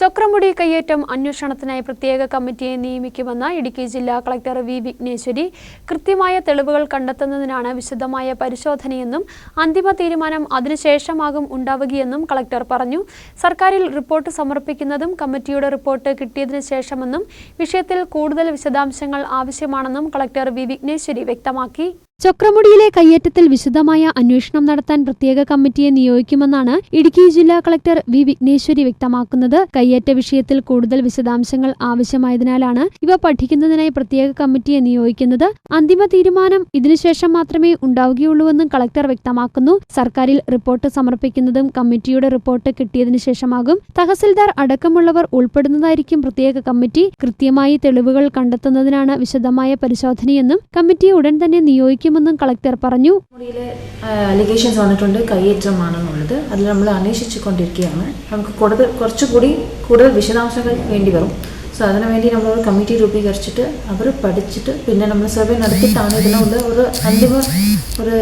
ചക്രമുടി കയ്യേറ്റം അന്വേഷണത്തിനായി പ്രത്യേക കമ്മിറ്റിയെ നിയമിക്കുമെന്ന് ഇടുക്കി ജില്ലാ കളക്ടർ വി വിഘ്നേശ്വരി. കൃത്യമായ തെളിവുകൾ കണ്ടെത്തുന്നതിനാണ് വിശദമായ പരിശോധനയെന്നും അന്തിമ തീരുമാനം അതിനുശേഷമാകും ഉണ്ടാവുകയെന്നും കളക്ടർ പറഞ്ഞു. സർക്കാരിൽ റിപ്പോർട്ട് സമർപ്പിക്കുന്നതും കമ്മിറ്റിയുടെ റിപ്പോർട്ട് കിട്ടിയതിനു ശേഷമെന്നും വിഷയത്തിൽ കൂടുതൽ വിശദാംശങ്ങൾ ആവശ്യമാണെന്നും കളക്ടർ വി വിഘ്നേശ്വരി വ്യക്തമാക്കി. ചക്രമുടിയിലെ കയ്യേറ്റത്തിൽ വിശദമായ അന്വേഷണം നടത്താൻ പ്രത്യേക കമ്മിറ്റിയെ നിയോഗിക്കുമെന്നാണ് ഇടുക്കി ജില്ലാ കളക്ടർ വി വിഘ്നേശ്വരി വ്യക്തമാക്കുന്നത്. കയ്യേറ്റ വിഷയത്തിൽ കൂടുതൽ വിശദാംശങ്ങൾ ആവശ്യമായതിനാലാണ് ഇവ പഠിക്കുന്നതിനായി പ്രത്യേക കമ്മിറ്റിയെ നിയോഗിക്കുന്നത്. അന്തിമ തീരുമാനം ഇതിനുശേഷം മാത്രമേ ഉണ്ടാവുകയുള്ളൂവെന്നും കളക്ടർ വ്യക്തമാക്കുന്നു. സർക്കാരിൽ റിപ്പോർട്ട് സമർപ്പിക്കുന്നതും കമ്മിറ്റിയുടെ റിപ്പോർട്ട് കിട്ടിയതിനു ശേഷമാകും. തഹസിൽദാർ അടക്കമുള്ളവർ ഉൾപ്പെടുന്നതായിരിക്കും പ്രത്യേക കമ്മിറ്റി. കൃത്യമായി തെളിവുകൾ കണ്ടെത്തുന്നതിനാണ് വിശദമായ പരിശോധനയെന്നും കമ്മിറ്റിയെ ഉടൻ തന്നെ നിയോഗിക്കുമെന്നും കളക്ടർ പറഞ്ഞു. അലിഗേഷൻസ് വന്നിട്ടുണ്ട്. കയ്യേറ്റമാണെന്നുള്ളത്. അതിൽ നമ്മൾ അന്വേഷിച്ചു കൊണ്ടിരിക്കുകയാണ് നമുക്ക് കൂടുതൽ കുറച്ചുകൂടി കൂടുതൽ വിശദാംശങ്ങൾ വേണ്ടി വരും. സോ അതിനു വേണ്ടി നമ്മൾ ഒരു കമ്മിറ്റി രൂപീകരിച്ചിട്ട് അവർ പഠിച്ചിട്ട് പിന്നെ നമ്മൾ സർവേ നടത്തിയിട്ടാണ് ഇതിനുള്ള ഒരു അന്തിമ ഒരു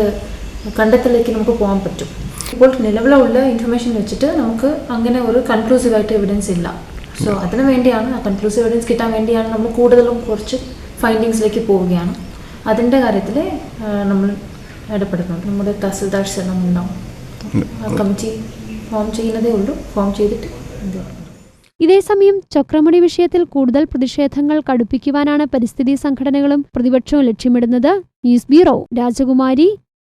കണ്ടെത്തലിലേക്ക് നമുക്ക് പോകാൻ പറ്റും. ഇപ്പോൾ നിലവിലുള്ള ഇൻഫർമേഷൻ വെച്ചിട്ട് നമുക്ക് അങ്ങനെ ഒരു കൺക്ലൂസീവ് ആയിട്ട് എവിഡൻസ് ഇല്ല. സോ അതിനു വേണ്ടിയാണ് ആ കൺക്ലൂസീവ് എവിഡൻസ് കിട്ടാൻ വേണ്ടിയാണ് നമ്മൾ കൂടുതലും കുറച്ച് ഫൈൻഡിങ്സിലേക്ക് പോവുകയാണ്. അതിന്റെ കാര്യത്തിൽ നമ്മൾ ഇടപെടുന്നുണ്ട്. നമ്മുടെ തഹസിൽദാർ ശ്രമം ഉണ്ടാവും കമ്മിറ്റി ഫോം ചെയ്യുന്നതേ ഉള്ളൂ. ഫോം ചെയ്തിട്ട് ഇത് ഇതേസമയം ചക്രമണി വിഷയത്തിൽ കൂടുതൽ പ്രതിഷേധങ്ങൾ കടുപ്പിക്കുവാനാണ് പരിസ്ഥിതി സംഘടനകളും പ്രതിപക്ഷവും ലക്ഷ്യമിടുന്നത്. ന്യൂസ് ബ്യൂറോ രാജകുമാരി